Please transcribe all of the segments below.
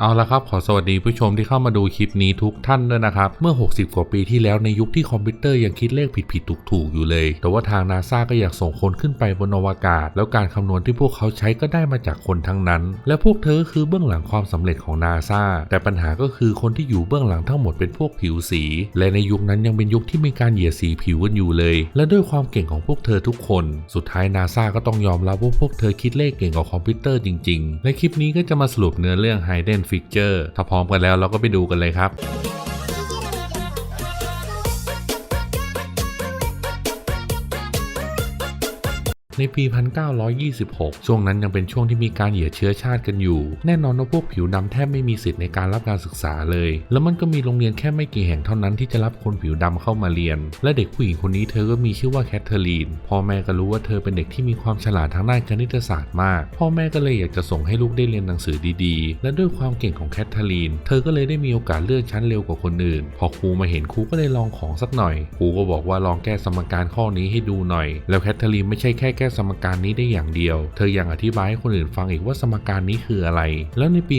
เอาละครับ ขอสวัสดีผู้ชมที่เข้ามาดูคลิปนี้ทุกท่านด้วยนะครับ เมื่อ 60 กว่าปีที่แล้วในยุคที่คอมพิวเตอร์ยังคิดเลขผิดๆถูกๆอยู่เลย แต่ว่าทางนาซาก็อยากส่งคนขึ้นไปบนอวกาศ แล้วการคำนวณที่พวกเขาใช้ก็ได้มาจากคนทั้งนั้น และพวกเธอคือเบื้องหลังความสำเร็จของนาซาแต่ปัญหาก็คือคนที่อยู่เบื้องหลังทั้งหมดเป็นพวกผิวสี และในยุคนั้นยังเป็นยุคที่มีการเหยียดสีผิวกันอยู่เลย และด้วยความเก่งของพวกเธอทุกคน สุดท้ายนาซาก็ต้องยอมรับว่าพวกเธอคิดเลขเก่งกว่าคอมพิวเตอร์จริง ๆ และคลิปนี้ก็จะมาสรุปเนื้อเรื่องฟิกเจอร์ถ้าพร้อมกันแล้วเราก็ไปดูกันเลยครับ ในปี 1926 ช่วงนั้นยังเป็นช่วงที่มีการเหยียดเชื้อชาติกันอยู่ แน่นอนว่าพวกผิวดำแทบไม่มีสิทธิ์ในการรับการศึกษาเลย แล้วมันก็มีโรงเรียนแค่ไม่กี่แห่งเท่านั้นที่จะรับคนผิวดำเข้ามาเรียน และเด็กผู้หญิงคนนี้เธอก็มีชื่อว่าแคทเธอรีน พ่อแม่ก็รู้ว่าเธอเป็นเด็กที่มีความฉลาดทางด้านคณิตศาสตร์มาก พ่อแม่ก็เลยอยากจะส่งให้ลูกได้เรียนหนังสือดีๆ และด้วยความเก่งของแคทเธอรีน เธอก็เลยได้มีโอกาสเลื่อนชั้นเร็วกว่าคนอื่น พอครูมาเห็นครูก็เลยลองของสักหน่อย ครูก็บอกว่าลองแก้สมการข้อนี้ให้ดูหน่อย แล้วแคทเธอรีนไม่ใช่แค่แก้สมการนี้ได้อย่างเดียว เธอยังอธิบายให้คนอื่นฟังอีกว่าสมการนี้คืออะไร แล้วในปี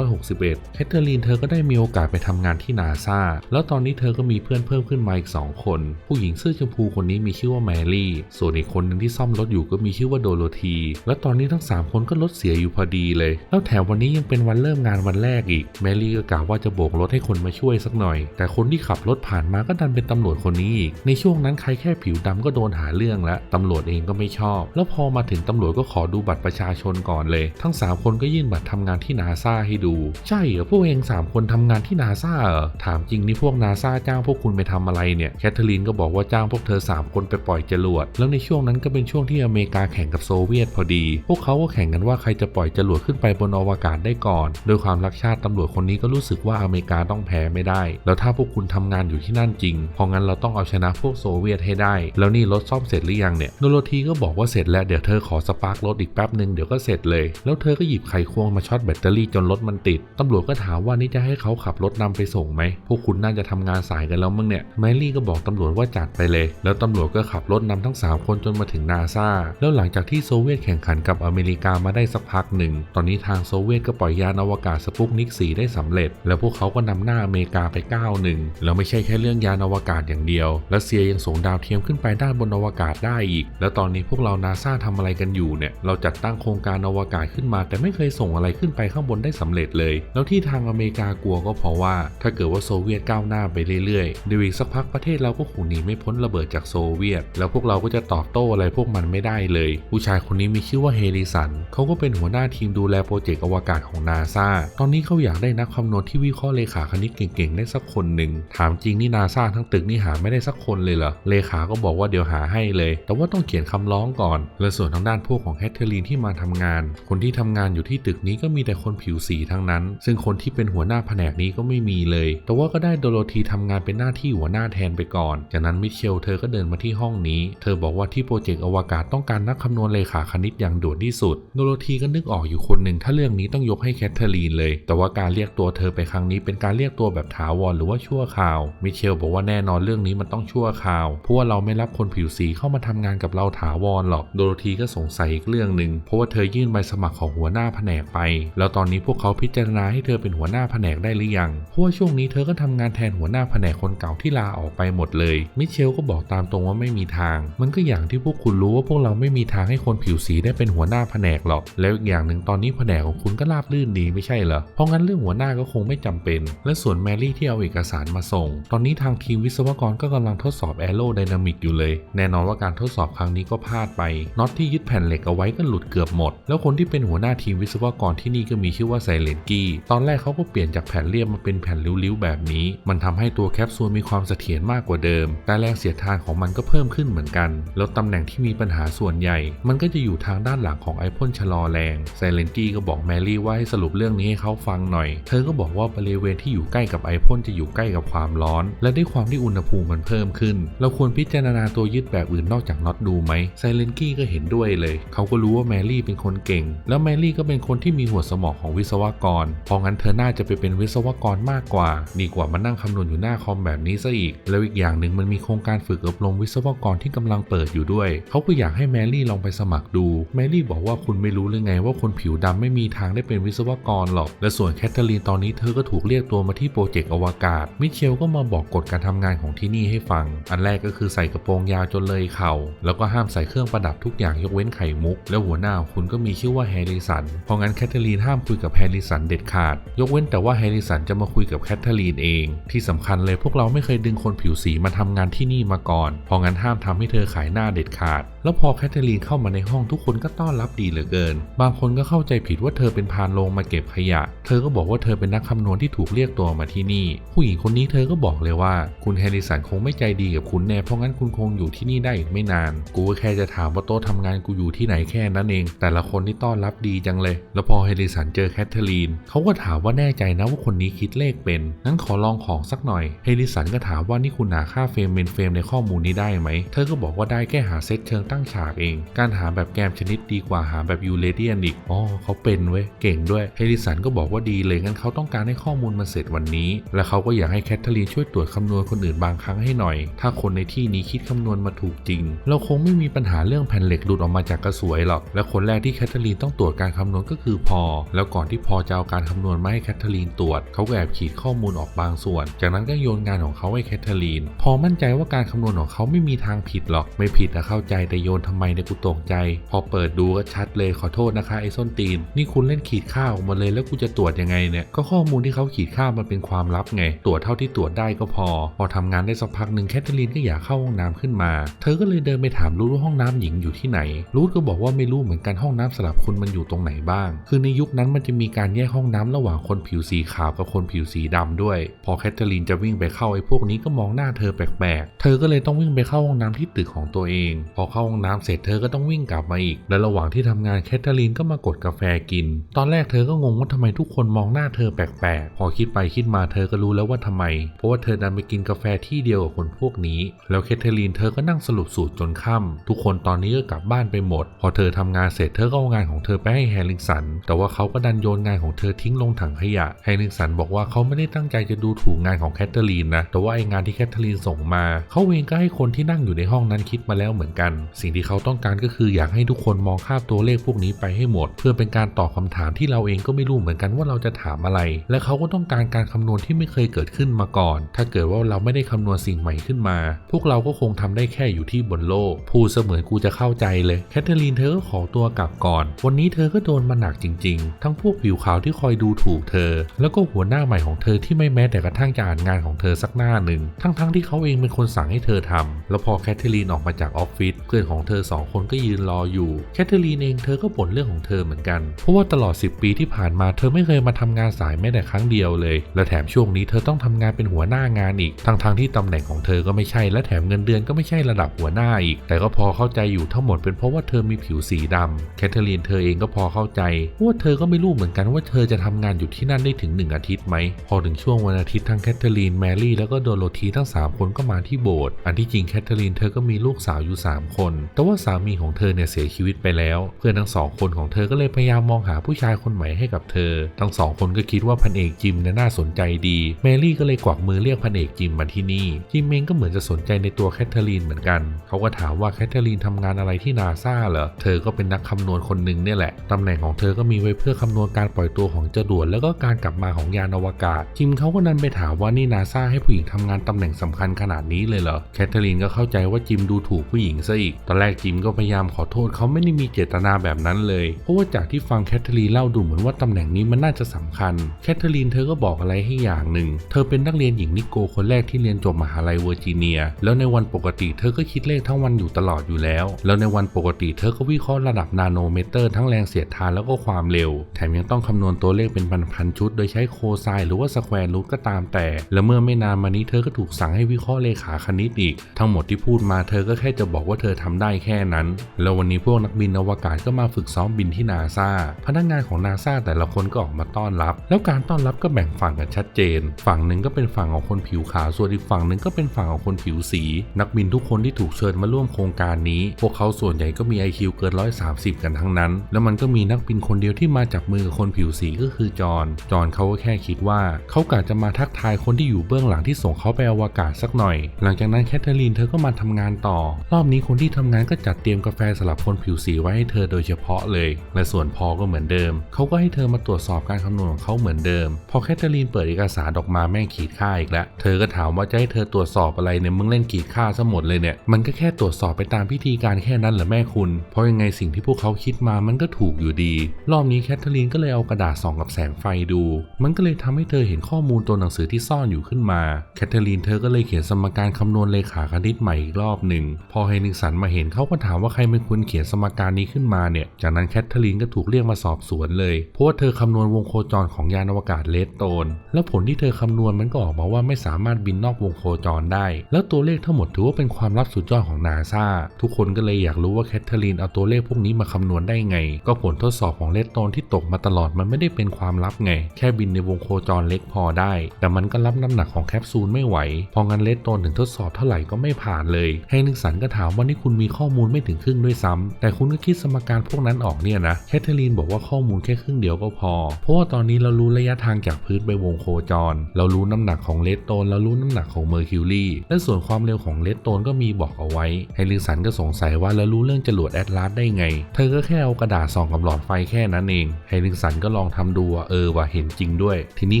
1961 แคทเธอรีนเธอก็ได้มีโอกาสไปทำงานที่นาซาแล้วตอนนี้เธอก็มีเพื่อนเพิ่มขึ้นมาอีก 2 คน ผู้หญิงเสื้อชมพูคนนี้มีชื่อว่าแมรี่ ส่วนอีกคนหนึ่งที่ซ่อมรถอยู่ก็มีชื่อว่าโดโรธี และตอนนี้ทั้ง 3 คนก็รถเสียอยู่พอดีเลย แล้วแถมวันนี้ยังเป็นวันเริ่มงานวันแรกอีก แมรี่ก็กล่าวว่าจะโบกรถให้คนมาช่วยสักหน่อย แต่คนที่ขับรถผ่านมาก็ดันเป็นตำรวจคนนี้อีก ในช่วงนั้นใครแค่ผิวดำก็โดนหาเรื่องแล้วตำรวจเองก็ไม่ชอบ แล้วพอมาถึงตำรวจก็ขอดูบัตรประชาชนก่อนเลย ทั้ง 3 คนก็ยื่นบัตรทำงานที่นาซาให้ดู ใช่เหรอพวกเอง3คนทำงานที่นาซาเหรอถามจริงนี่พวกนาซาจ้างพวกคุณไปทำอะไรเนี่ยแคทเธอรีนก็บอกว่าจ้างพวกเธอ 3 คนไปปล่อยจรวด แล้วในช่วงนั้นก็เป็นช่วงที่อเมริกาแข่งกับโซเวียตพอดี พวกเขาก็แข่งกันว่าใครจะปล่อยจรวดขึ้นไปบนอวกาศได้ก่อน โดยความรักชาติตำรวจคนนี้ก็รู้สึกว่าอเมริกาต้องแพ้ไม่ได้ แล้วถ้าพวกคุณทำงานอยู่ที่นั่นจริงเพราะงั้นเราต้องเอาชนะพวกโซเวียตให้ได้ แล้วนี่รถซ่อมเสร็จหรือยังเนี่ยโดโรธีก็บอกว่าเสร็จแล้วเดี๋ยวเธอขอสปาร์กรถอีกแป๊บหนึ่งเดี๋ยวก็เสร็จเลย แล้วเธอก็หยิบไขควงมาช็อตแบตเตอรี่จนรถมันติดตำรวจก็ถามว่านี่จะให้เขาขับรถนำไปส่งไหมพวกคุณน่าจะทำงานสายกันแล้วมั้งเนี่ยแมรี่ก็บอกตำรวจว่าจัดไปเลย แล้วตำรวจก็ขับรถนำทั้ง 3 คนจนมาถึงนาซาแล้วหลังจากที่โซเวียตแข่งขันกับอเมริกามาได้สักพักหนึ่งตอนนี้ทางโซเวียตก็ปล่อยยานอวกาศสปุกนิก4ได้สำเร็จ แล้วพวกเขาก็นำหน้าอเมริกาไปก้าวหนึ่งแล้วไม่ใช่แค่เรื่องยานอวกาศอย่างเดียวรัสเซียยังส่งดาวเทียมขึ้นไปด้านบนอวกาศได้อีก แล้วตอนนี้พวกกเรานาซาทำอะไรกันอยู่เนี่ย เราจัดตั้งโครงการอวกาศขึ้นมา แต่ไม่เคยส่งอะไรขึ้นไปข้างบนได้สำเร็จเลย แล้วที่ทางอเมริกากลัวก็เพราะว่า ถ้าเกิดว่าโซเวียตก้าวหน้าไปเรื่อยๆเดี๋ยวอีกสักพักประเทศเราก็คงหนีไม่พ้นระเบิดจากโซเวียต แล้วพวกเราก็จะตอบโต้อะไรพวกมันไม่ได้เลย ผู้ชายคนนี้มีชื่อว่าเฮริสันเขาก็เป็นหัวหน้าทีมดูแลโปรเจกต์อวกาศของนาซาตอนนี้เขาอยากได้นักคำนวณที่วิเคราะห์เลขาคณิตเก่งๆได้สักคนหนึ่งถามจริงนี่นาซาทั้งตึกนี่หาไม่ได้สักคนเลยเหรอเลขาก็บอกว่าเดี๋ยวหาให้เลย แต่ว่าต้องเขียนคำร้องก่อน และส่วนทางด้านพวกของแคทเธอรีนที่มาทำงาน คนที่ทำงานอยู่ที่ตึกนี้ก็มีแต่คนผิวสีทั้งนั้น ซึ่งคนที่เป็นหัวหน้าแผนกนี้ก็ไม่มีเลย แต่ว่าก็ได้โดโรธีทำงานเป็นหน้าที่หัวหน้าแทนไปก่อน จากนั้นมิเชลเธอก็เดินมาที่ห้องนี้ เธอบอกว่าที่โปรเจกต์อวกาศต้องการนักคำนวณเลขาคณิตอย่างด่วนที่สุด โดโรธีก็นึกออกอยู่คนหนึ่งถ้าเรื่องนี้ต้องยกให้แคทเธอรีนเลย แต่ว่าการเรียกตัวเธอไปครั้งนี้เป็นการเรียกตัวแบบถาวรหรือว่าชั่วคราว มิเชลบอกว่าแน่นอนเรื่องนี้มันต้องชั่วคราว เพราะว่าเราไม่รับคนผิวสีเข้ามาทำงานกับเราถาวรหรอก โดโรธีก็สงสัยอีกเรื่องหนึ่งเพราะว่าเธอยื่นใบสมัครของหัวหน้าแผนกไป แล้วตอนนี้พวกเขาพิจารณาให้เธอเป็นหัวหน้าแผนกได้หรือยัง เพราะว่าช่วงนี้เธอก็ทำงานแทนหัวหน้าแผนกคนเก่าที่ลาออกไปหมดเลย มิเชลก็บอกตามตรงว่าไม่มีทาง มันก็อย่างที่พวกคุณรู้ว่าพวกเราไม่มีทางให้คนผิวสีได้เป็นหัวหน้าแผนกหรอก แล้วอีกอย่างหนึ่งตอนนี้แผนกของคุณก็ราบรื่นดีไม่ใช่เหรอ เพราะงั้นเรื่องหัวหน้าก็คงไม่จำเป็น และส่วนแมรี่ที่เอาเอกสารมาส่ง ตอนนี้ทางทีมวิศวกรก็กำลังทดสอบแอโรไดนามิกอยู่เลย แน่นอนว่าการทดสอบครั้งนี้ก็พลาดไปน็อตที่ยึดแผ่นเหล็กเอาไว้ก็หลุดเกือบหมด แล้วคนที่เป็นหัวหน้าทีมวิศวกรที่นี่ก็มีชื่อว่าไซเลนกี้ตอนแรกเขาก็เปลี่ยนจากแผ่นเรียบมาเป็นแผ่นริ้วๆแบบนี้ มันทำให้ตัวแคปซูลมีความเสถียรมากกว่าเดิม แต่แรงเสียดทานของมันก็เพิ่มขึ้นเหมือนกัน แล้วตำแหน่งที่มีปัญหาส่วนใหญ่ มันก็จะอยู่ทางด้านหลังของไอพ่นชะลอแรงไซเลนกี้ก็บอกแมรี่ว่าให้สรุปเรื่องนี้ให้เขาฟังหน่อย เธอก็บอกว่าบริเวณที่อยู่ใกล้กับไอพ่นจะอยู่ใกล้กับความร้อน และด้วยความที่อุณหภูมิมันเพิ่มขึ้น เราควรพิจารณาตัวยึดแบบอื่นนอกจากน็อตดูไหมไซเลนกี้ก็เห็นด้วยเลย เขาก็รู้ว่าแมรี่เป็นคนเก่ง แล้วแมรี่ก็เป็นคนที่มีหัวสมองของวิศวกร เพราะงั้นเธอน่าจะไปเป็นวิศวกรมากกว่า ดีกว่ามานั่งคำนวณอยู่หน้าคอมแบบนี้ซะอีก แล้วอีกอย่างหนึ่งมันมีโครงการฝึกอบรมวิศวกรที่กำลังเปิดอยู่ด้วย เขาก็อยากให้แมรี่ลองไปสมัครดู แมรี่บอกว่าคุณไม่รู้หรือไงว่าคนผิวดำไม่มีทางได้เป็นวิศวกรหรอก และส่วนแคทเธอรีนตอนนี้เธอก็ถูกเรียกตัวมาที่โปรเจกต์อวกาศ มิเชลก็มาบอกกฎการทำงานของที่นี่ให้ฟัง อันแรกก็คือใส่กระโปรงยาวจนเลยเข่า แล้วก็ห้ามใส่เครื่องประดับทุกอย่างยกเว้นไข่มุก และหัวหน้าคุณก็มีชื่อว่าแฮร์ริสัน เพราะงั้นแคทเธอรีนห้ามคุยกับแฮร์ริสันเด็ดขาด ยกเว้นแต่ว่าแฮร์ริสันจะมาคุยกับแคทเธอรีนเอง ที่สำคัญเลยพวกเราไม่เคยดึงคนผิวสีมาทำงานที่นี่มาก่อน เพราะงั้นห้ามทำให้เธอขายหน้าเด็ดขาด แล้วพอแคทเธอรีนเข้ามาในห้องทุกคนก็ต้อนรับดีเหลือเกิน บางคนก็เข้าใจผิดว่าเธอเป็นพานโรงมาเก็บขยะ เธอก็บอกว่าเธอเป็นนักคำนวณที่ถูกเรียกตัวมาที่นี่ ผู้หญิงคนนี้เธอก็บอกเลยว่า คุณแฮร์ริสันคงไม่ใจดีกับคุณแน่เพราะงั้นคุณคงอยู่ที่นี่ได้อีกไม่นาน กูก็แค่จะถามว่าโต๊ะทำงานกูอยู่ที่ไหนแค่นั้นเอง แต่ละคนที่ต้อนรับดีจังเลย แล้วพอแฮร์ริสันเจอแคทเธอรีนเขาก็ถามว่าแน่ใจนะว่าคนนี้คิดเลขเป็นงั้นขอลองของสักหน่อยแฮร์ริสันก็ถามว่านี่คุณหาค่าเฟรมเมนเฟรมในข้อมูลนี้ได้ไหม เธอก็บอกว่าได้แค่หาเซตเชิงตั้งฉากเอง การหาแบบแกมชนิดดีกว่าหาแบบยูเรเดียนอีกอ๋อเขาเป็นเว้ยเก่งด้วยเฮริสันก็บอกว่าดีเลยงั้นเขาต้องการให้ข้อมูลมาเสร็จวันนี้ และเขาก็อยากให้แคทเธอรีนช่วยตรวจคำนวณคนอื่นบางครั้งให้หน่อย ถ้าคนในที่นี้คิดคำนวณมาถูกจริง เราคงไม่มีปัญหาเรื่องแผ่นเหล็กหลุดออกมาจากกระสวยหรอก และคนแรกที่แคทเธอรีนต้องตรวจการคำนวณก็คือพอ แล้วก่อนที่พอจะเอาการคำนวณมาให้แคทเธอรีนตรวจ เขาก็แอบขีดข้อมูลออกบางส่วน จากนั้นก็โยนงานของเขาให้แคทเธอรีน พอมั่นใจว่าการคำนวณของเขาไม่มีทางผิดหรอก ไม่ผิดอะเข้าใจแต่โยนทำไมเนี่ยกูตกใจ พอเปิดดูก็ชัดเลยขอโทษนะคะไอ้ส้นตีน นี่คุณเล่นขีดค่าออกมาเลยแล้วกูจะตรวจยังไงเนี่ย ก็ข้อมูลที่เขาขีดค่ามันเป็นความลับไง ตรวจเท่าที่ตรวจได้ก็พอ พอทำงานได้สักพักหนึ่งแคทเธอรีนก็อยากเข้าห้องน้ำขึ้นมา เธอก็เลยเดินไปถามรูทว่าห้องน้ำหญิงอยู่ที่ไหน รูทก็บอกว่าไม่รู้เหมือนกันห้องน้ำสลับคุณมันอยู่ตรงไหนบ้าง คือในยุคนั้นมันจะมีการแยกห้องน้ำระหว่างคนผิวสีขาวกับคนผิวสีดำด้วย พอแคทเธอรีนจะวิ่งไปเข้าไอ้พวกนี้ก็มองหน้าเธอแปลกๆ เธอก็เลยต้องวิ่งไปเข้าห้องน้ำที่ตึกของตัวเอง พอเข้าห้องน้ำเสร็จเธอก็ต้องวิ่งกลับมาอีก และระหว่างที่ทำงานแคทเธอรีนก็มากดกาแฟกิน ตอนแรกเธอก็งงว่าทำไมทุกคนมองหน้าเธอแปลกๆ พอคิดไปคิดมาเธอก็รู้แล้วว่าทำไม เพราะว่าเธอดันไปกินกาแฟที่เดียวกับคนพวกนี้ แล้วแคทเธอรีนเธอก็นั่งสรุปสูตรจนค่ำทุกคนตอนนี้ก็กลับบ้านไปหมด พอเธอทำงานเสร็จเธอก็เอางานของเธอไปให้แฮร์ริงสัน แต่ว่าเขาก็ดันโยนงานของเธอทิ้งลงถังขยะ แฮร์ริงสันบอกว่าเขาไม่ได้ตั้งใจจะดูถูกงานของแคทเธอรีนนะ แต่ว่าไองานที่แคทเธอรีนส่งมา เขาเองก็ให้คนที่นั่งอยู่ในห้องนั้นคิดมาแล้วเหมือนกัน สิ่งที่เขาต้องการก็คืออยากให้ทุกคนมองข้ามตัวเลขพวกนี้ไปให้หมด เพื่อเป็นการตอบคำถามที่เราเองก็ไม่รู้เหมือนกันว่าเราจะถามอะไร และเขาก็ต้องการการคำนวณที่ไม่เคยเกิดขึ้นมาก่อน ถ้าเกิดว่าเราไม่ได้คำนวณสิ่งใหม่ขึ้นมา พวกเราก็คงทำได้แค่อยู่ที่บนโลก พูดเสมือนกูจะเข้าใจเลยแคทเธอรีนเธอก็ขอตัวกลับก่อน วันนี้เธอก็โดนมาหนักจริง ๆ ทั้งพวกผิวขาวที่คอยดูถูกเธอ แล้วก็หัวหน้าใหม่ของเธอที่ไม่แม้แต่กระทั่งจะอ่านงานของเธอสักหน้าหนึ่ง ทั้งๆที่เขาเองเป็นคนสั่งให้เธอทำแล้วพอแคทเธอรีนออกมาจากออฟฟิศเพื่อนของเธอสองคนก็ยืนรออยู่แคทเธอรีนเองเธอก็บ่นเรื่องของเธอเหมือนกัน เพราะว่าตลอด 10 ปีที่ผ่านมาเธอไม่เคยมาทำงานสายแม้แต่ครั้งเดียวเลย และแถมช่วงนี้เธอต้องทำงานเป็นหัวหน้างานอีก ทั้งๆที่ตำแหน่งของเธอก็ไม่ใช่และแถมเงินเดือนก็ไม่ใช่ระดับหัวหน้าอีก แต่ก็พอเข้าใจอยู่ทั้งหมดเป็นเพราะว่าเธอมีผิวสีดำแคทเธอรีนเธอเองก็พอเข้าใจว่าเธอก็ไม่รู้เหมือนกันว่าเธอจะทำงานอยู่ที่นั่นได้ถึง1อาทิตย์ไหม พอถึงช่วงวันอาทิตย์ทั้งแคทเธอรีนแมรี่แล้วก็โดโรธีทั้ง 3 คนก็มาที่โบสถ์อันที่จริงแคทเธอรีนเธอก็มีลูกสาวอยู่ 3 คน แต่ว่าสามีของเธอเนี่ยเสียชีวิตไปแล้ว เพื่อนทั้งสองคนของเธอก็เลยพยายามมองหาผู้ชายคนใหม่ให้กับเธอ ทั้งสองคนก็คิดว่าพันเอกจิมเนี่ยน่าสนใจดีแมรี่ก็เลยกวักมือเรียกพันเอกจิมมาที่นี่จิมเองก็เหมือนจะสนใจในตัวแคทเธอรีนเหมือนกัน เขาก็ถามว่าแคทเธอรีนทำงานอะไรที่นาซาเหรอ เธอก็เป็นนักคำนวณคนหนึ่งเนี่ยแหละ ตำแหน่งของเธอก็มีไว้เพื่อคำนวณการปล่อยตัวของจรวดแล้วก็การกลับมาของยานอวกาศจิมเขาก็นันไปถามว่านี่นาซาให้ผู้หญิงทำงานตำแหน่งสำคัญขนาดนี้เลยเหรอ แคทเธอรีนก็เข้าใจว่าจิมดูถูกผู้หญิงซะอีก ตอนแรกจิมก็พยายามขอโทษเขาไม่ได้มีเจตนาแบบนั้นเลย เพราะว่าจากที่ฟังแคทเธอรีนเล่าดูเหมือนว่าตำแหน่งนี้มันน่าจะสำคัญ แคทเธอรีนเธอก็บอกอะไรให้อย่างหนึ่ง เธอเป็นนักเรียนหญิงนิโกคนแรกที่เรียนจบมหาลัยเวอร์จิเนีย แล้วในวันปกติเธอก็คิดเลขทั้งวันอยู่ตลอดอยู่แล้วแล้วในวันปกติเธอก็วิเคราะห์ระดับนาโนเมตรทั้งแรงเสียดทานแล้วก็ความเร็ว แถมยังต้องคำนวณตัวเลขเป็นพันๆชุด โดยใช้โคไซน์หรือว่าสแควร์รูทก็ตามแต่ และเมื่อไม่นานมานี้เธอก็ถูกสั่งให้วิเคราะห์เลขาคณิตอีก ทั้งหมดที่พูดมาเธอก็แค่จะบอกว่าเธอทำได้แค่นั้น แล้ววันนี้พวกนักบินอวกาศก็มาฝึกซ้อมบินที่นาซาพนักงานของนาซาแต่ละคนก็ออกมาต้อนรับ แล้วการต้อนรับก็แบ่งฝั่งกันชัดเจน ฝั่งหนึ่งก็เป็นฝั่งของคนผิวขาวส่วนอีกฝั่งหนึ่งก็เป็นฝั่งของคนผิวสี นักบินทุกคนที่ถูกเชิญมาร่วมโครงการนี้นี้ พวกเขาส่วนใหญ่ก็มี IQ เกิน 130 กันทั้งนั้น แล้วมันก็มีนักบินคนเดียวที่มาจับมือกับคนผิวสีก็คือจอห์นจอห์นเขาก็แค่คิดว่าเขากะจะมาทักทายคนที่อยู่เบื้องหลังที่ส่งเขาไปอวกาศสักหน่อย หลังจากนั้นแคทเธอรีนเธอก็มาทำงานต่อ รอบนี้คนที่ทำงานก็จัดเตรียมกาแฟสำหรับคนผิวสีไว้ให้เธอโดยเฉพาะเลย และส่วนพอก็เหมือนเดิม เขาก็ให้เธอมาตรวจสอบการคำนวณของเขาเหมือนเดิม พอแคทเธอรีนเปิดเอกสารออกมาแม่งขีดค่าอีกแล้ว เธอก็ถามว่าจะให้เธอตรวจสอบอะไรเนี่ยมึงเล่นขีดค่าซะหมดเลยเนี่ย มันก็แค่ตรวจสอบไปตามพิธีการแค่นั้นแหละแม่คุณ เพราะยังไงสิ่งที่พวกเขาคิดมามันก็ถูกอยู่ดี รอบนี้แคทเธอรีนก็เลยเอากระดาษส่องกับแสงไฟดู มันก็เลยทำให้เธอเห็นข้อมูลตัวหนังสือที่ซ่อนอยู่ขึ้นมา แคทเธอรีนเธอก็เลยเขียนสมการคำนวณเลขาคณิตใหม่อีกรอบหนึ่ง พอเฮนิกสันมาเห็นเขาก็ถามว่าใครเป็นคนเขียนสมการนี้ขึ้นมาเนี่ย จากนั้นแคทเธอรีนก็ถูกเรียกมาสอบสวนเลย เพราะว่าเธอคำนวณวงโคจรของยานอวกาศเลสโตน แล้วผลที่เธอคำนวณมันก็ออกมาว่าไม่สามารถบินนอกวงโคจรได้ แล้วตัวเลขทั้งหมดถือว่าเป็นความลับสุดยอดของนาซาทุกคนก็เลยอยากรู้ว่าแคทเธอรีนเอาตัวเลขพวกนี้มาคำนวณได้ไง ก็ผลทดสอบของเลสโตนที่ตกมาตลอดมันไม่ได้เป็นความลับไง แค่บินในวงโคจรเล็กพอได้ แต่มันก็รับน้ำหนักของแคปซูลไม่ไหว พองั้นเลสโตนถึงทดสอบเท่าไหร่ก็ไม่ผ่านเลยเฮนิกสันก็ถามว่านี่คุณมีข้อมูลไม่ถึงครึ่งด้วยซ้ำแต่คุณก็คิดสมการพวกนั้นออกเนี่ยนะ แคทเธอรีนบอกว่าข้อมูลแค่ครึ่งเดียวก็พอ เพราะว่าตอนนี้เรารู้ระยะทางจากพื้นไปวงโคจร เรารู้น้ำหนักของเลสโตนเรารู้น้ำหนักของเมอร์คิวรีและส่วนความเร็วของเลสโตนก็มีบอกเอาไว้เฮนิกสันก็สงสัยว่าแล้วรู้เรื่องจรวดแอตลาสได้ไง เธอก็แค่เอากระดาษส่องกับหลอดไฟแค่นั้นเองเฮนิกสันก็ลองทำดูว่าเออว่าเห็นจริงด้วย ทีนี้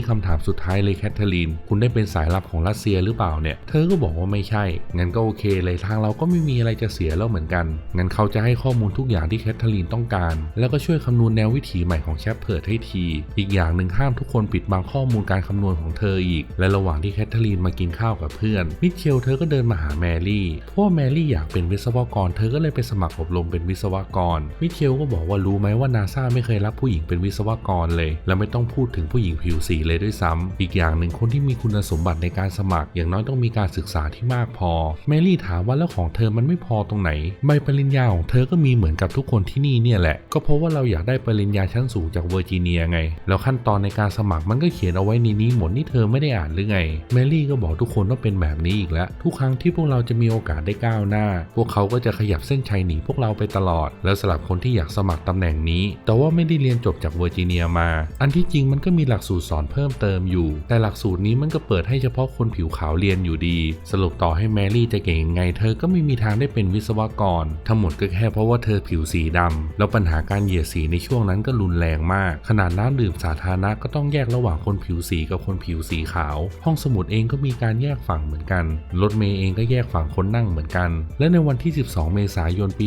คำถามสุดท้ายเลยแคทเธอรีน คุณได้เป็นสายลับของรัสเซียหรือเปล่าเนี่ย เธอก็บอกว่าไม่ใช่ งั้นก็โอเคเลยทางเราก็ไม่มีอะไรจะเสียแล้วเหมือนกัน งั้นเขาจะให้ข้อมูลทุกอย่างที่แคทเธอรีนต้องการ แล้วก็ช่วยคำนวณแนววิถีใหม่ของแชปเพิร์ดให้ที อีกอย่างหนึ่งห้ามทุกคนปิดบังข้อมูลการคำนวณของเธออีก และระหว่างที่แคทเธอรีนมากินข้าวกับเพื่อน มิเชลเธอก็เดินมาหาแมรี่ เพราะว่าแมรี่อยากเป็นวิศวกรเธอก็เลยไปสมัครอบรมเป็นวิศวกร มิเชลก็บอกว่ารู้ไหมว่านาซาไม่เคยรับผู้หญิงเป็นวิศวกรเลย และไม่ต้องพูดถึงผู้หญิงผิวสีเลยด้วยซ้ำอีกอย่างหนึ่งคนที่มีคุณสมบัติในการสมัคร อย่างน้อยต้องมีการศึกษาที่มากพอแมรี่ถามว่าแล้วของเธอมันไม่พอตรงไหน ใบปริญญาของเธอก็มีเหมือนกับทุกคนที่นี่เนี่ยแหละ ก็เพราะว่าเราอยากได้ปริญญาชั้นสูงจากเวอร์จิเนียไง แล้วขั้นตอนในการสมัครมันก็เขียนเอาไว้ในนี้หมดนี่เธอไม่ได้อ่านหรือไงแมรี่ก็บอกทุกคนว่าเป็นแบบนี้อีกแล้ว ทุกครั้งที่พวกเราจะมีโอกาสได้ก้าวหน้า พวกเขาก็จะขยับเส้นชัยหนีพวกเราไปตลอด แล้วสำหรับคนที่อยากสมัครตำแหน่งนี้ แต่ว่าไม่ได้เรียนจบจากเวอร์จิเนียมา อันที่จริงมันก็มีหลักสูตรสอนเพิ่มเติมอยู่ แต่หลักสูตรนี้มันก็เปิดให้เฉพาะคนผิวขาวเรียนอยู่ดี สรุปต่อให้แมรี่จะเก่งยังไง เธอก็ไม่มีทางได้เป็นวิศวกร ทั้งหมดก็แค่เพราะว่าเธอผิวสีดำแล้วปัญหาการเหยียดสีในช่วงนั้นก็รุนแรงมาก ขนาดน้ำดื่มสาธารณะก็ต้องแยกระหว่างคนผิวสีกับคนผิวสีขาว ห้องสมุดเองก็มีการแยกฝั่งเหมือนกันรถเมย์เองก็แยกฝั่งคนนั่งเหมือนกัน และในวันที่12เมษายนปี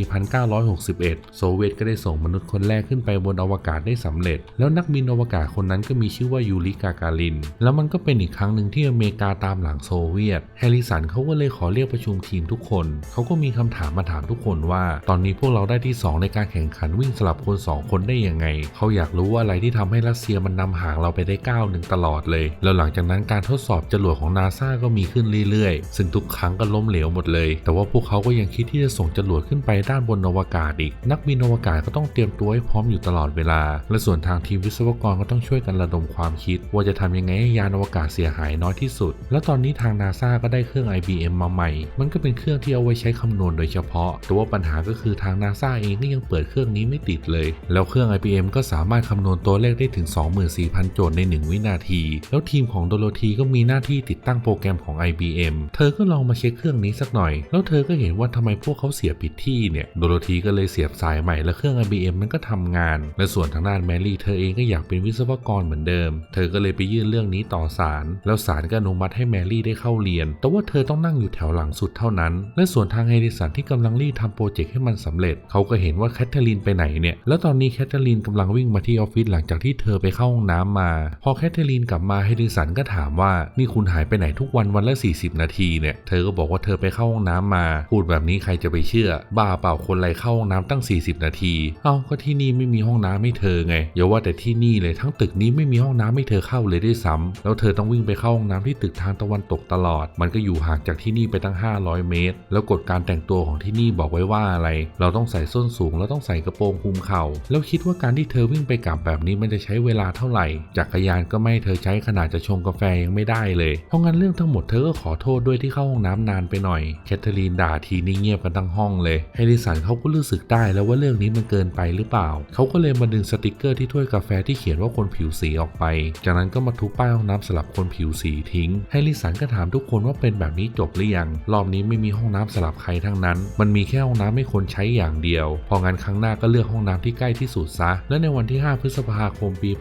1961 โซเวียตก็ได้ส่งมนุษย์คนแรกขึ้นไปบนอวกาศได้สำเร็จ แล้วนักบินอวกาศคนนั้นก็มีชื่อว่ายูริกาการิน แล้วมันก็เป็นอีกครั้งหนึ่งที่อเมริกาตามหลังโซเวียต แฮริสันเขาก็เลยขอเรียกประชุมทีมทุกคน เขาก็มีคำถามมาถามทุกคนว่า ตอนนี้พวกเราได้ที่ 2 ในการแข่งขันวิ่งสลับคน 2 คนได้ยังไง เขาอยากรู้ว่าอะไรที่ทำให้รัสเซียมันนำห่างเราไปได้ก้าวหนึ่งตลอดเลย แล้วหลังจากนั้นการทดสอบจรวดของนาซาก็มีขึ้นเรื่อยๆ ซึ่งทุกครั้งก็ล้มเหลวหมดเลย แต่ว่าพวกเขาก็ยังคิดที่จะส่งจรวดขึ้นไปด้านบนอวกาศอีก นักบินอวกาศก็ต้องเตรียมตัวให้พร้อมอยู่ตลอดเวลา และส่วนทางทีมวิศวกรก็ต้องช่วยกันระดมความคิด ว่าจะทำยังไงให้ยานอวกาศเสียหายน้อยที่สุด แล้วตอนนี้ทางนาซาก็ได้เครื่อง IBM มาใหม่ มันก็เป็นเครื่องที่เอาไว้ใช้คำนวณโดยเฉพาะ แต่ว่าปัญหาก็คือทางนาซาเองก็ยังเปิดเครื่องนี้ไม่ติดเลย แล้วเครื่อง IBM ก็สามารถคำนวณตัวเลขได้ถึง 24,000 โจทย์ใน 1 วินาที แล้วทีมของโดโรธีก็มีหน้าที่ติดตั้งโปรแกรมของ IBM เธอก็ลองมาเช็คเครื่องนี้สักหน่อย แล้วเธอก็เห็นว่าทำไมพวกเขาเสียผิดที่เนี่ยโดโรธีก็เลยเสียบสายใหม่และเครื่อง IBM มันก็ทำงาน และส่วนทางด้านแมรี่เธอเองก็อยากเป็นวิศวกรเหมือนเดิม เธอก็เลยไปยื่นเรื่องนี้ต่อศาลแล้วศาลก็อนุมัติให้แมรี่ได้เข้าเรียน แต่ว่าเธอต้องนั่งอยู่แถวหลังสุดเท่านั้น และส่วนทางเฮดิสันที่กำลังรีบทำโปรเจกต์ให้มันสำเร็จ เขาก็เห็นว่าแคทเธอรีนไปไหนเนี่ยแล้วตอนนี้แคทเธอรีนกำลังวิ่งมาที่ออฟฟิศหลังจากที่เธอไปเข้าห้องน้ำมา พอแคทเธอรีนกลับมาเฮดิสันก็ถามว่านี่คุณหายไปไหนทุกวันวันละ 40 นาทีเนี่ยเธอก็บอกว่าเธอไปเข้าห้องน้ำมา พูดแบบนี้ใครจะไปเชื่อ บ้าเปล่าคนไรเข้าห้องน้ำตั้ง 40 นาที เอ้าก็ที่นี่ไม่มีห้องน้ำให้เธอไงอย่าว่าแต่ที่นี่เลยทั้งตึกนี้ไม่มีห้องน้ำให้เธอเข้าเลยด้วยซ้ำแล้วเธอต้องวิ่งไปเข้าห้องน้ำที่ตึกทางตะวันตกตลอด มันก็อยู่ห่างจากที่นี่ไปตั้ง 500 เมตร แล้วกฎการแต่งตัวของที่นี่บอกไว้ว่าอะไร เราต้องใส่ส้นสูงแล้วต้องใส่กระโปรงคลุมเข่า แล้วคิดว่าการที่เธอวิ่งไปกลับแบบนี้มันจะใช้เวลาเท่าไหร่ จักรยานก็ไม่เธอใช้ขนาดจะชงกาแฟยังไม่ได้เลย เพราะงั้นเรื่องทั้งหมดเธอก็ขอโทษด้วยที่เข้าห้องน้ำนานไปหน่อย แคทเธอรีนด่าทีนี่เงียบกันทั้งห้องเลยแฮร์ริสันเขาก็รู้สึกได้แล้วว่าเรื่องนี้มันเกินไปหรือเปล่า เขาก็เลยมาดึงสติกเกอร์ที่ถ้วยกาแฟที่เขียนว่าคนผิวสีออกไป จากนั้นก็มาทุบป้ายห้องน้ำสำหรับคนผิวสีทิ้งแฮร์ริสันก็ถามทุกคนว่าเป็นแบบนี้จบหรือยัง รอบนี้ไม่มีห้องน้ำสำหรับใครทั้งนั้น มันมีแค่ห้องน้ำให้คนใช้อย่างเดียว พองั้นครั้งหน้าก็เลือกห้องน้ำที่ใกล้ที่สุดซะ และในวันที่ 5 พฤษภาคมปี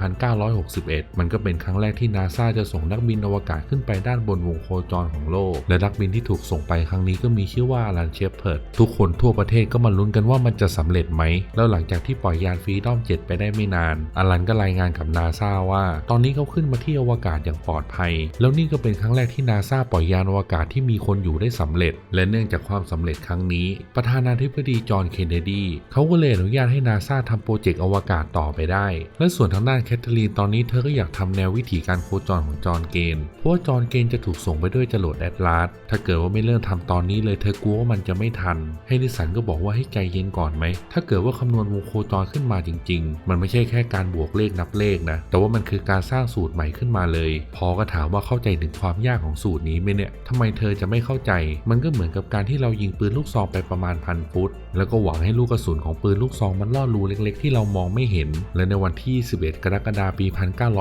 1961 มันก็เป็นครั้งแรกที่นาซาจะส่งนักบินอวกาศขึ้นไปด้านบนวงโคจรของโลก และนักบินที่ถูกส่งไปครั้งนี้ก็มีชื่อว่าอลันเชฟเพิร์ดทุกคนทั่วประเทศก็มาลุ้นกันว่ามันจะสำเร็จไหม แล้วหลังจากที่ปล่อยยานฟรีดอม7ไปได้ไม่นาน อลันก็รายงานกับนาซาว่า ตอนนี้เขาขึ้นมาที่อวกาศอย่างปลอดภัย แล้วนี่ก็เป็นครั้งแรกที่นาซาปล่อยยานอวกาศที่มีคนอยู่ได้สำเร็จ และเนื่องจากความสำเร็จครั้งนี้ ประธานาธิบดีจอห์นเคนเนดีเขาก็เลยอนุญาตให้นาซาทำโปรเจกต์อวกาศต่อไปได้ และส่วนทางด้านแคทเธอรีนตอนนี้เธอก็อยากทำแนววิถีการโคจรของจอห์นเกนเพราะว่าจอห์นเกนจะถูกส่งไปด้วยจรวดแอตลาสถ้าเกิดว่าไม่เริ่มทำตอนนี้เลยเธอกลัวว่ามันจะไม่ทันให้นิสันก็บอกว่าให้ใจเย็นก่อนไหม ถ้าเกิดว่าคำนวณวงโคจรขึ้นมาจริง ๆ มันไม่ใช่แค่การบวกเลขนับเลขนะ แต่ว่ามันคือการสร้างสูตรใหม่ขึ้นมาเลย พอก็ถามว่าเข้าใจถึงความยากของสูตรนี้ไหมเนี่ยทำไมเธอจะไม่เข้าใจ มันก็เหมือนกับการที่เรายิงปืนลูกซองไปประมาณพันฟุตแล้วก็หวังให้ลูกกระสุนของปืนลูกซองมันล่อรูเล็กๆ ที่เรามองไม่เห็น และในวันที่ 11 กรกฎาคมปี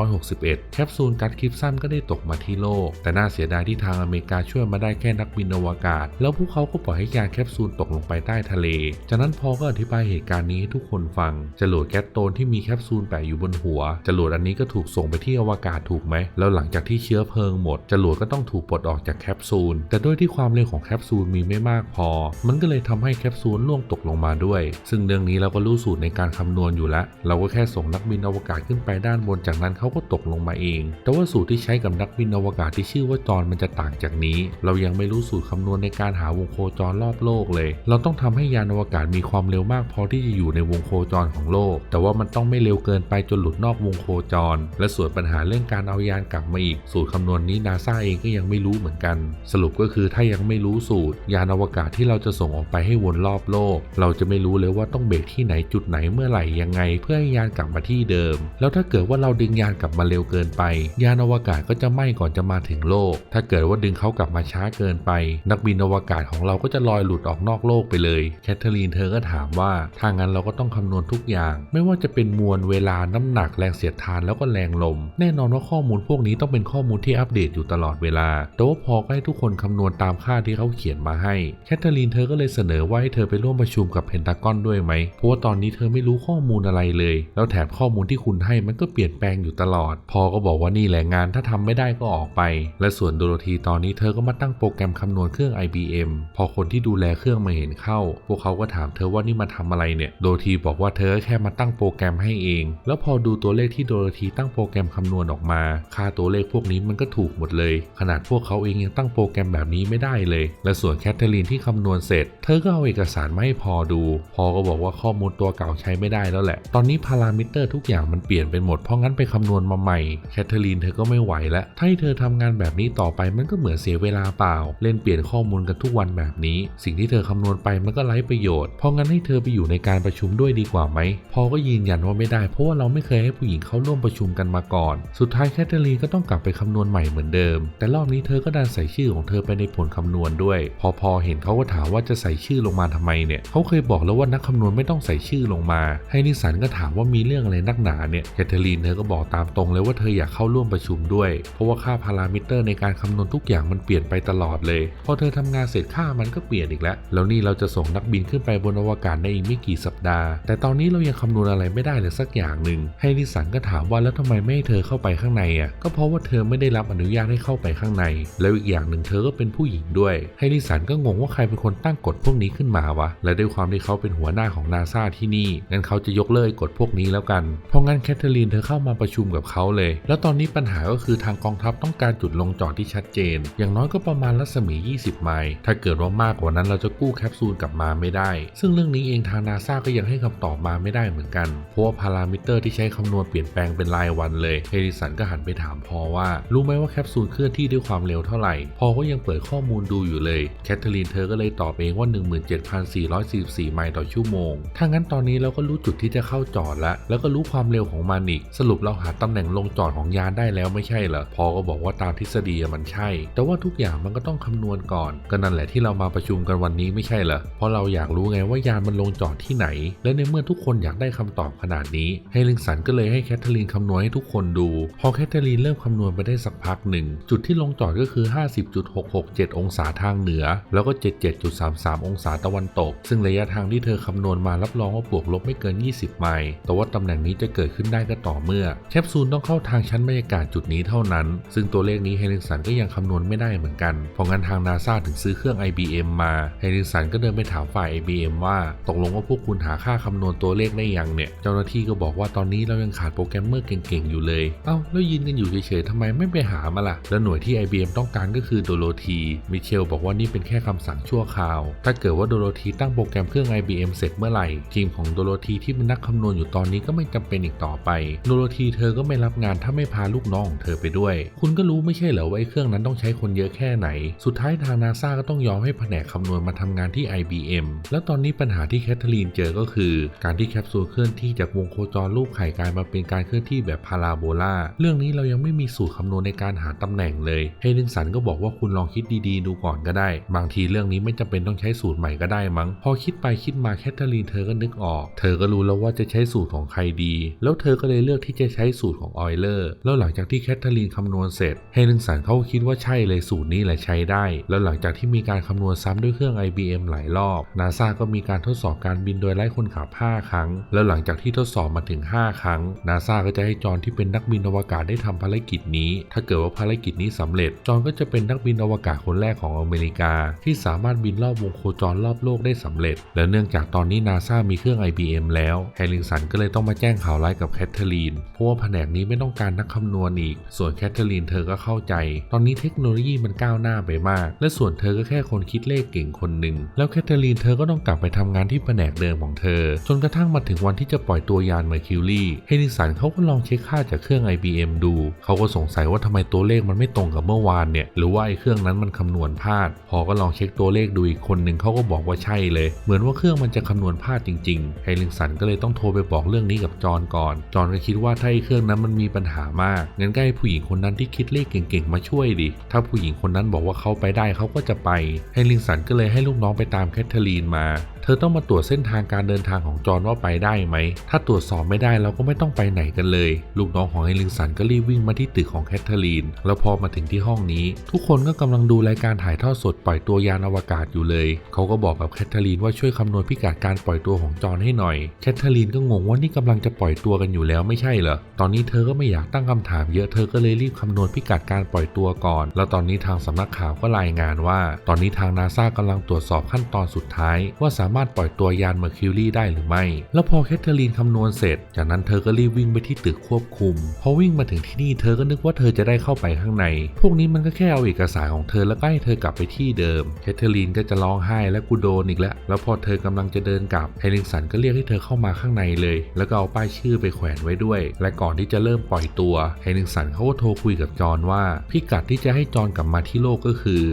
1961 แคปซูลกัดคลิปสั้นก็ได้ตกมาที่โลก แต่น่าเสียดายที่ทางอเมริกาช่วยมาได้แค่นักบินอวกาศ แล้วพวกเขาก็ปล่อยให้ยานแคปซูลตกลงไปใต้ทะเล จากนั้นพอก็อธิบายเหตุการณ์นี้ให้ทุกคนฟัง จรวดแก๊สโตนที่มีแคปซูลแปะอยู่บนหัว จรวดอันนี้ก็ถูกส่งไปที่อวกาศถูกไหม แล้วหลังจากที่เชื้อเพลิงหมด จรวดก็ต้องถูกปลดออกจากแคปซูล แต่ด้วยที่ความเร็วของแคปซูลมีไม่มากพอ มันก็เลยทำให้แคปซูลล่วงตกลงมาด้วย ซึ่งเรื่องนี้เราก็รู้สูตรในการคำนวณอยู่แล้ว เราก็แค่ส่งนักบินอวกาศขึ้นไปด้านบนจากนั้นเขาก็ตกลงมาเอง แต่ว่าสูตรที่ใช้กับนักบินอวกาศที่ชื่อว่าจอนมันจะต่างจากนี้ เรายังไม่รู้สูตรคำนวณในการหาวงโคจรรอบโลกเลย เราต้องทำให้ยานอวกาศมีความเร็วมากพอที่จะอยู่ในวงโคจรของโลก แต่ว่ามันต้องไม่เร็วเกินไปจนหลุดนอกวงโคจร และส่วนปัญหาเรื่องการเอายานกลับมาอีก สูตรคำนวณนี้นาซาเองก็ยังไม่รู้เหมือนกัน สรุปก็คือถ้ายังไม่รู้สูตร ยานอวกาศที่เราจะส่งออกไปให้วนรอบโลกเราจะไม่รู้เลยว่าต้องเบรกที่ไหนจุดไหนเมื่อไหร่ยังไง เพื่อให้ยานกลับมาที่เดิม แล้วถ้าเกิดว่าเราดึงยานกลับมาเร็วเกินไป ยานอวกาศก็จะไหม้ก่อนจะมาถึงโลก ถ้าเกิดว่าดึงเขากลับมาช้าเกินไป นักบินอวกาศของเราก็จะลอยหลุดออกนอกโลกไปเลยแคทเธอรีนเธอก็ถามว่าถ้างั้นเราก็ต้องคำนวณทุกอย่าง ไม่ว่าจะเป็นมวลเวลาน้ำหนักแรงเสียดทานแล้วก็แรงลม แน่นอนว่าข้อมูลพวกนี้ต้องเป็นข้อมูลที่อัปเดตอยู่ตลอดเวลา แต่ว่าพอก็ให้ทุกคนคำนวณตามค่าที่เขาเขียนมาให้แคทเธอรีนเธอก็เลยเสนอว่าให้เธอไปร่วมประชุมกับเพนทากอนด้วยไหม เพราะว่าตอนนี้เธอไม่รู้ข้อมูลอะไรเลย แล้วแถมข้อมูลที่คุณให้มันก็เปลี่ยนแปลงอยู่ตลอด พอก็บอกว่านี่แหละงานถ้าทำไม่ได้ก็ออกไป และส่วนโดโรธีตอนนี้เธอก็มาตั้งโปรแกรมคำนวณเครื่อง IBM พอคนที่ดูแลเครื่องมาเห็นเข้า พวกเขาก็ถามเธอว่านี่มาทำอะไรเนี่ย โดโรธีบอกว่าเธอแค่มาตั้งโปรแกรมให้เอง แล้วพอดูตัวเลขที่โดโรธีตั้งโปรแกรมคำนวณออกมา ค่าตัวเลขพวกนี้มันก็ถูกหมดเลย ขนาดพวกเขาเองยังตั้งโปรแกรมแบบนี้ไม่ได้เลย และส่วนแคทเธอรีนที่คำนวณเสร็จ เธอก็เอาเอกสารมาให้พอดู พอก็บอกว่าข้อมูลตัวเก่าใช้ไม่ได้แล้วแหละ ตอนนี้พารามิเตอร์ทุกอย่างมันเปลี่ยนไปหมด เพราะงั้นไปคำนวณมาใหม่แคทเธอรีนเธอก็ไม่ไหวแล้ว ถ้าให้เธอทำงานแบบนี้ต่อไปมันก็เหมือนเสียเวลาเปล่า เล่นเปลี่ยนข้อมูลกันทุกวันแบบนี้ สิ่งที่เธอคำนวณไปมันก็ไร้ประโยชน์ เพราะงั้นให้เธอไปอยู่ในการประชุมด้วยดีกว่าไหม พอก็ยืนยันว่าไม่ได้ เพราะว่าเราไม่เคยให้ผู้หญิงเข้าร่วมประชุมกันมาก่อน สุดท้ายแคทเธอรีนก็ต้องกลับไปคำนวณใหม่เหมือนเดิม แต่รอบนี้เธอก็ดันใส่ชื่อของเธอไปในผลคำนวณด้วย พอพอเห็นเขาก็ถามว่าจะใส่ชื่อลงมาทำไมเนี่ยเขาเคยบอกแล้วว่านักคำนวณไม่ต้องใส่ชื่อลงมา ให้นิสันก็ถามว่ามีเรื่องอะไรนักหนาเนี่ยแคทเธอรีนเธอก็บอกตามตรงเลยว่าเธออยากเข้าร่วมประชุมด้วย เพราะว่าค่าพารามิเตอร์ในการคำนวณทุกอย่างมันเปลี่ยนไปตลอดเลย พอเธอทำงานเสร็จค่ามันก็เปลี่ยนอีกแล้ว แล้วนี่เราจะส่งนักบินขึ้นไปบนอวกาศในอีกไม่กี่สัปดาห์ แต่ตอนนี้เรายังคำนวณอะไรไม่ได้เลยสักอย่างหนึ่งให้นิสันก็ถามว่าแล้วทำไมไม่ให้เธอเข้าไปข้างในอะก็เพราะว่าเธอไม่ได้รับอนุญาตให้เข้าไปข้างใน แล้วอีกอย่างหนึ่งเธอก็เป็นผู้หญิงด้วย ให้นิสันก็งงว่าใครเป็นคนตั้งกฎพวกนี้ขึ้นมาวะและด้วยความที่เขาเป็นหัวหน้าของนาซาที่นี่งั้นเขาจะยกเลิกกฎพวกนี้แล้วกัน เพราะงั้นแคทเธอรีนเธอเข้ามาประชุมกับเขาเลย แล้วตอนนี้ปัญหาก็คือทางกองทัพต้องการจุดลงจอดที่ชัดเจน อย่างน้อยก็ประมาณรัศมี 20 ไมล์ถ้าเกิดว่ามากกว่านั้นเราจะกู้แคปซูลกลับมาไม่ได้ ซึ่งเรื่องนี้เองทางนาซาก็ยังให้คำตอบมาไม่ได้เหมือนกันเพราะว่าพารามิเตอร์ที่ใช้คำนวณเปลี่ยนแปลงเป็นรายวันเลยเฮริสันก็หันไปถามพอว่า รู้ไหมว่าแคปซูลเคลื่อนที่ด้วยความเร็วเท่าไหร่ พอก็ยังเปิดข้อมูลดูอยู่เลยแคทเธอรีนเธอก็เลยตอบเองว่า144 ไมล์ต่อชั่วโมง ถ้างั้นตอนนี้เราก็รู้จุดที่จะเข้าจอดแล้ว แล้วก็รู้ความเร็วของมันอีก สรุปเราหาตำแหน่งลงจอดของยานได้แล้วไม่ใช่เหรอ พอก็บอกว่าตามทฤษฎีมันใช่ แต่ว่าทุกอย่างมันก็ต้องคำนวณก่อน ก็นั่นแหละที่เรามาประชุมกันวันนี้ไม่ใช่เหรอ เพราะเราอยากรู้ไงว่ายานมันลงจอดที่ไหน และในเมื่อทุกคนอยากได้คำตอบขนาดนี้เฮลิงสันก็เลยให้แคทเธอรีนคำนวณให้ทุกคนดู พอแคทเธอรีนเริ่มคำนวณไปได้สักพักหนึ่ง จุดที่ลงจอดก็คือ 50.667 องศาทางเหนือ แล้วก็ 77.33 องศาตะวันตกซึ่งระยะทางที่เธอคำนวณมารับรองว่าบวกลบไม่เกิน 20 ไมล์แต่ว่าตำแหน่งนี้จะเกิดขึ้นได้ก็ต่อเมื่อ แคปซูลต้องเข้าทางชั้นบรรยากาศจุดนี้เท่านั้น ซึ่งตัวเลขนี้เฮลิงสันก็ยังคำนวณไม่ได้เหมือนกัน เพราะงั้นทางนาซาถึงซื้อเครื่อง IBM มาเฮลิงสันก็เดินไปถามฝ่าย IBM ว่า ตกลงว่าพวกคุณหาค่าคำนวณตัวเลขได้ยังเนี่ย เจ้าหน้าที่ก็บอกว่าตอนนี้เรายังขาดโปรแกรมเมอร์เก่งๆอยู่เลย เอ้าแล้วยืนกันอยู่เฉยๆทำไมไม่ไปหามาล่ะ แล้วหน่วยที่ IBM ต้องการก็คือโดโลทีมิเชลบอกว่านี่เป็นแค่คำสั่งชั่วคราว ถ้าเกิดว่าโดโลทีตั้งโปรแกรมเครื่อง IBM เสร็จเมื่อไหร่ ทีมของโดโลทีที่เป็นนักคำนวณอยู่ตอนนี้ก็ไม่จำเป็นอีกต่อไป โดโลทีเธอก็ไม่รับงานถ้าไม่พาลูกน้องของเธอไปด้วย คุณก็รู้ไม่ใช่เหรอว่าไอ้เครื่องนั้นต้องใช้คนเยอะแค่ไหน สุดท้ายทางนาซาก็ต้องยอมให้แผนกคำนวณมาทำงานที่ IBM แล้วตอนนี้ปัญหาที่แคทเธอรีนเจอก็คือ การที่แคปซูลเคลื่อนที่จากวงโคจรรูปไข่กลายมาเป็นการเคลื่อนที่แบบพาราโบลาเรื่องนี้เรายังไม่มีสูตรคำนวณในการหาตำแหน่งเลยเฮลิงสันก็บอกว่าคุณลองคิดดีๆ ดูก่อนก็ได้ บางทีเรื่องนี้ไม่จำเป็นต้องใช้สูตรใหม่ก็ได้มั้งพอคิดไปคิดมาแคทเธอรีนเธอก็นึกออก เธอก็รู้แล้วว่าจะใช้สูตรของใครดี แล้วเธอก็เลยเลือกที่จะใช้สูตรของออยเลอร์ แล้วหลังจากที่แคทเธอรีนคำนวณเสร็จเฮลิงสันเขาก็คิดว่าใช่เลยสูตรนี้แหละใช้ได้ แล้วหลังจากที่มีการคำนวณซ้ำด้วยเครื่อง IBM หลายรอบนาซาก็มีการทดสอบการบินโดยไร้คนขับ 5 ครั้ง แล้วหลังจากที่ทดสอบมาถึง 5 ครั้งนาซาก็จะให้จอห์นที่เป็นนักบินอวกาศได้ทำภารกิจนี้ ถ้าเกิดว่าภารกิจนี้สำเร็จ จอห์นก็จะเป็นนักบินอวกาศคนแรกของอเมริกา ที่สามารถบินรอบวงโคจรรอบโลกได้สำเร็จ และเนื่องจากตอนนี้นาซามีเครื่อง IBM แล้วแฮริงสันก็เลยต้องมาแจ้งข่าวร้ายกับแคทเธอรีนเพราะว่าแผนกนี้ไม่ต้องการนักคำนวณอีก ส่วนแคทเธอรีนเธอก็เข้าใจ ตอนนี้เทคโนโลยีมันก้าวหน้าไปมาก และส่วนเธอก็แค่คนคิดเลขเก่งคนหนึ่งแล้วแคทเธอรีนเธอก็ต้องกลับไปทำงานที่แผนกเดิมของเธอ จนกระทั่งมาถึงวันที่จะปล่อยตัวยานเมอร์คิวรีเฮนิงสันเขาก็ลองเช็คค่าจากเครื่อง IBM ดู เขาก็สงสัยว่าทำไมตัวเลขมันไม่ตรงกับเมื่อวานเนี่ยหรือว่าไอ้เครื่องนั้นมันคำนวณพลาด พอก็ลองเช็คตัวเลขดูอีกคนหนึ่งเขาก็บอกว่าใช่เลยเหมือนว่าเครื่องมันจะคำนวณพลาดจริงๆไฮลิงสันก็เลยต้องโทรไปบอกเรื่องนี้กับจอนก่อน จอนก็คิดว่าถ้าไอ้เครื่องนั้นมันมีปัญหามากงั้นก็ให้ผู้หญิงคนนั้นที่คิดเลขเก่งๆมาช่วยดิ ถ้าผู้หญิงคนนั้นบอกว่าเขาไปได้เขาก็จะไปไฮลิงสันก็เลยให้ลูกน้องไปตามแคทเธอรีนมาเธอต้องมาตรวจเส้นทางการเดินทางของจอห์นว่าไปได้ไหม ถ้าตรวจสอบไม่ได้เราก็ไม่ต้องไปไหนกันเลย ลูกน้องของเฮลิงสันก็รีบวิ่งมาที่ตึกของแคทเธอรีน แล้วพอมาถึงที่ห้องนี้ ทุกคนก็กำลังดูรายการถ่ายทอดสดปล่อยตัวยานอวกาศอยู่เลย เขาก็บอกกับแคทเธอรีนว่าช่วยคำนวณพิกัดการปล่อยตัวของจอห์นให้หน่อย แคทเธอรีนก็งงว่านี่กำลังจะปล่อยตัวกันอยู่แล้วไม่ใช่เหรอ ตอนนี้เธอก็ไม่อยากตั้งคำถามเยอะ เธอก็เลยรีบคำนวณพิกัดการปล่อยตัวก่อน แล้วตอนนี้ทางสำนักข่าวก็รายงานว่า ตอนนี้ทางนาซากำลังตรวจสอบขั้นตอนสุดท้ายว่าสามารถปล่อยตัวยานเมอร์คิวรีได้หรือไม่ แล้วพอแคทเธอรีนคำนวณเสร็จ จากนั้นเธอก็รีบวิ่งไปที่ตึกควบคุม พอวิ่งมาถึงที่นี่เธอก็นึกว่าเธอจะได้เข้าไปข้างใน พวกนี้มันก็แค่เอาเอกสารของเธอแล้วก็ให้เธอกลับไปที่เดิม แคทเธอรีนก็จะร้องไห้และกูโดนอีกแล้ว แล้วพอเธอกำลังจะเดินกลับเฮลิงสันก็เรียกให้เธอเข้ามาข้างในเลย แล้วก็เอาป้ายชื่อไปแขวนไว้ด้วย และก่อนที่จะเริ่มปล่อยตัวเฮลิงสันเขาก็โทรคุยกับจอห์นว่า พิกัดที่จะให้จอห์นกลับมาที่โลกก็คือ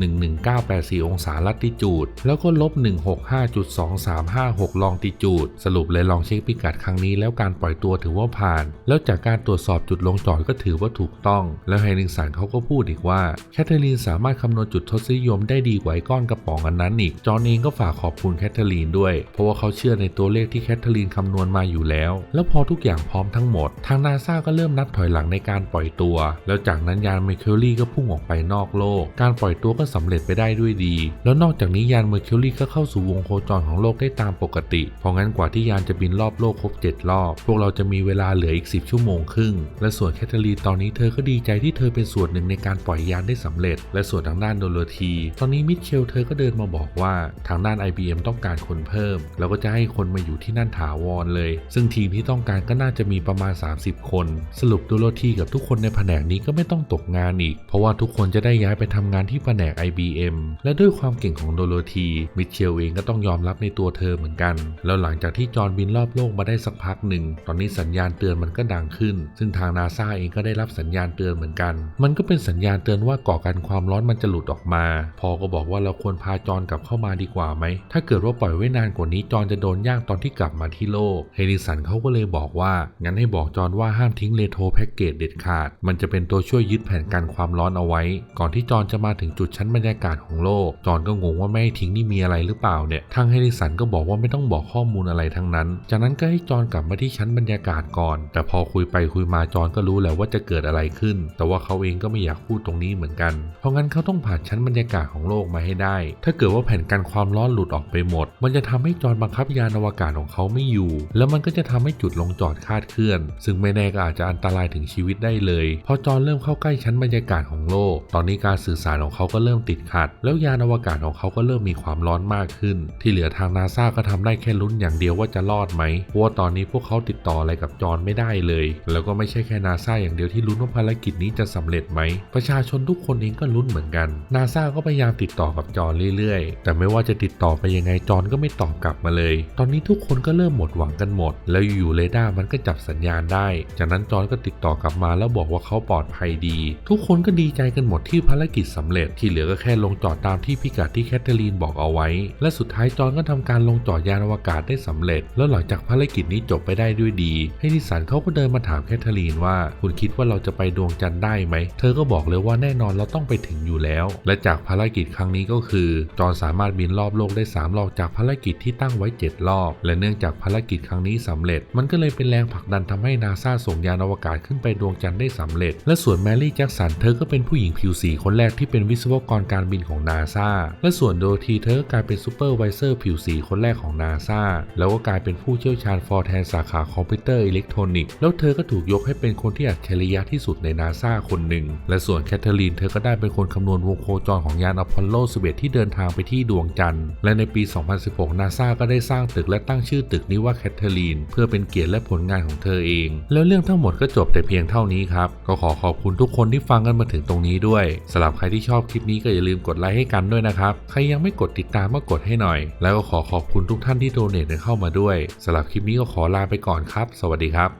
16.11984 องศาลัติจูด แล้วก็ลบ165.2356 ลองติจูด สรุปเลยลองเช็คพิกัดครั้งนี้แล้วการปล่อยตัวถือว่าผ่าน แล้วจากการตรวจสอบจุดลงจอดก็ถือว่าถูกต้อง แล้วเฮลิงสันเขาก็พูดอีกว่าแคทเธอรีนสามารถคำนวณจุดทศนิยมได้ดีกว่าไอ้ก้อนกระป๋องอันนั้นอีก จอนเองก็ฝากขอบคุณแคทเธอรีนด้วย เพราะว่าเขาเชื่อในตัวเลขที่แคทเธอรีนคำนวณมาอยู่แล้ว แล้วพอทุกอย่างพร้อมทั้งหมด ทางนาซาก็เริ่มนับถอยหลังในการปล่อยตัว แล้วจากนั้นยานเมอร์คิวรีก็พุ่งออกไปนอกโลก การปล่อยตัวก็สำเร็จไปได้ด้วยดี แล้วนอกจากนี้ยานเมอร์คิวรีก็เข้าสู่วงโคจรของโลกได้ตามปกติ เพราะงั้นกว่าที่ยานจะบินรอบโลกครบ 7 รอบ พวกเราจะมีเวลาเหลืออีก 10 ชั่วโมงครึ่ง และส่วนแคทเธอรีนตอนนี้เธอก็ดีใจที่เธอเป็นส่วนหนึ่งในการปล่อยยานได้สำเร็จ และส่วนทางด้านโดโลทีตอนนี้มิเชลเธอก็เดินมาบอกว่าทางด้าน IBM ต้องการคนเพิ่ม แล้วก็จะให้คนมาอยู่ที่นั่นถาวรเลย ซึ่งทีมที่ต้องการก็น่าจะมีประมาณ 30 คน สรุปโดโลทีกับทุกคนในแผนกนี้ก็ไม่ต้องตกงานอีก เพราะว่าทุกคนจะได้ย้ายไปทำงานที่แผนก IBM และด้วยความเก่งของโดโลทีมิเชลเองก็ต้องยอมรับในตัวเธอเหมือนกัน แล้วหลังจากที่จอห์นบินรอบโลกมาได้สักพักหนึ่ง ตอนนี้สัญญาณเตือนมันก็ดังขึ้น ซึ่งทางนาซาเองก็ได้รับสัญญาณเตือนเหมือนกัน มันก็เป็นสัญญาณเตือนว่าก่อการความร้อนมันจะหลุดออกมา พอก็บอกว่าเราควรพาจอห์นกลับเข้ามาดีกว่าไหม ถ้าเกิดว่าปล่อยไว้นานกว่านี้จอห์นจะโดนย่างตอนที่กลับมาที่โลก เฮดิสันเขาก็เลยบอกว่า งั้นให้บอกจอห์นว่าห้ามทิ้งเลโทรแพ็กเกจเด็ดขาด มันจะเป็นตัวช่วยยึดแผนการความร้อนเอาไว้ ก่อนที่จอห์นจะมาถึงจุดชั้นบรรยากาศของโลก จอห์นก็งงว่าไม่ให้ทิ้งนี่มีอะไรหรือเปล่าเนี่ยทางเฮดิสันก็บอกว่าไม่ต้องบอกข้อมูลอะไรทั้งนั้น จากนั้นก็ให้จอนกลับมาที่ชั้นบรรยากาศก่อน แต่พอคุยไปคุยมาจอนก็รู้แล้วว่าจะเกิดอะไรขึ้น แต่ว่าเขาเองก็ไม่อยากพูดตรงนี้เหมือนกัน เพราะงั้นเขาต้องผ่านชั้นบรรยากาศของโลกมาให้ได้ ถ้าเกิดว่าแผ่นการความร้อนหลุดออกไปหมด มันจะทำให้จอนบังคับยานอวกาศของเขาไม่อยู่ แล้วมันก็จะทำให้จุดลงจอดคาดเคลื่อน ซึ่งไม่แน่ก็อาจจะอันตรายถึงชีวิตได้เลย พอจอนเริ่มเข้าใกล้ชั้นบรรยากาศของโลก ตอนนี้การสื่อสารของเขาก็เริ่มติดขัด แล้วยานอวกาศของเขาก็เริ่มมีความร้อนมากขึ้น ที่เหลือทางนาซาก็ทำได้แค่ลุ้นอย่างเดียวว่าจะรอดไหมเพราะว่าตอนนี้พวกเขาติดต่ออะไรกับจอห์นไม่ได้เลย แล้วก็ไม่ใช่แค่นาซาอย่างเดียวที่ลุ้นว่าภารกิจนี้จะสำเร็จไหม ประชาชนทุกคนเองก็ลุ้นเหมือนกันนาซาก็พยายามติดต่อกับจอห์นเรื่อยๆ แต่ไม่ว่าจะติดต่อไปยังไงจอห์นก็ไม่ตอบกลับมาเลย ตอนนี้ทุกคนก็เริ่มหมดหวังกันหมด แล้วอยู่ๆเรดาร์มันก็จับสัญญาณได้ จากนั้นจอห์นก็ติดต่อกลับมาแล้วบอกว่าเขาปลอดภัยดี ทุกคนก็ดีใจกันหมดที่ภารกิจสำเร็จ ที่เหลือก็แค่ลงจอดตามที่พิกัดที่แคทเธอรีนบอกเอาไว้ และสุดท้ายจอห์นก็ทำการลงจอดยานอวกาศได้สำเร็จ แล้วหลังจากภารกิจนี้จบไปได้ด้วยดี ให้ดิสันเขาก็เดินมาถามแคทเธอรีนว่า คุณคิดว่าเราจะไปดวงจันทร์ได้ไหม เธอก็บอกเลยว่าแน่นอนเราต้องไปถึงอยู่แล้ว และจากภารกิจครั้งนี้ก็คือ จอห์นสามารถบินรอบโลกได้ 3 รอบจากภารกิจที่ตั้งไว้ 7 รอบ และเนื่องจากภารกิจครั้งนี้สำเร็จ มันก็เลยเป็นแรงผลักดันทำให้นาซาส่งยานอวกาศขึ้นไปดวงจันทร์ได้สำเร็จ และส่วนแมรี่แจ็กสันเธอก็เป็นผู้หญิงผิวสีคนแรกที่เป็นวิศวกรการบินของนาซาและส่วนโดทีเธอกลายเป็นซูเปอร์ไวเซอร์ผิวสีคนแรกของนาซาแล้วก็กลายเป็นผู้เชี่ยวชาญฟอร์แทนสาขาคอมพิวเตอร์อิเล็กทรอนิกส์แล้วเธอก็ถูกยกให้เป็นคนที่อัจฉริยะที่สุดในนาซาคนหนึ่ง และส่วนแคทเธอรีนเธอก็ได้เป็นคนคำนวณวงโคจรของยานอพอลโล 11 ที่เดินทางไปที่ดวงจันทร์ และในปี 2016 นาซาก็ได้สร้างตึกและตั้งชื่อตึกนี้ว่าแคทเธอรีนเพื่อเป็นเกียรติและผลงานของเธอเอง แล้วเรื่องทั้งหมดก็จบแต่เพียงเท่านี้ครับ ก็ขอขอบคุณทุกคนที่ฟังกันมาถึงตรงนี้ด้วยสำหรับใครที่ชอบคลิปนี้ก็อย่าลืมกดไลค์ให้กันด้วยนะครับ ใครยังไม่กดติดตามก็กดให้หน่อย แล้วก็ขอขอบคุณทุกท่านที่โดเนทเข้ามาด้วยสำหรับคลิปนี้ก็ขอลาไปก่อนครับ สวัสดีครับ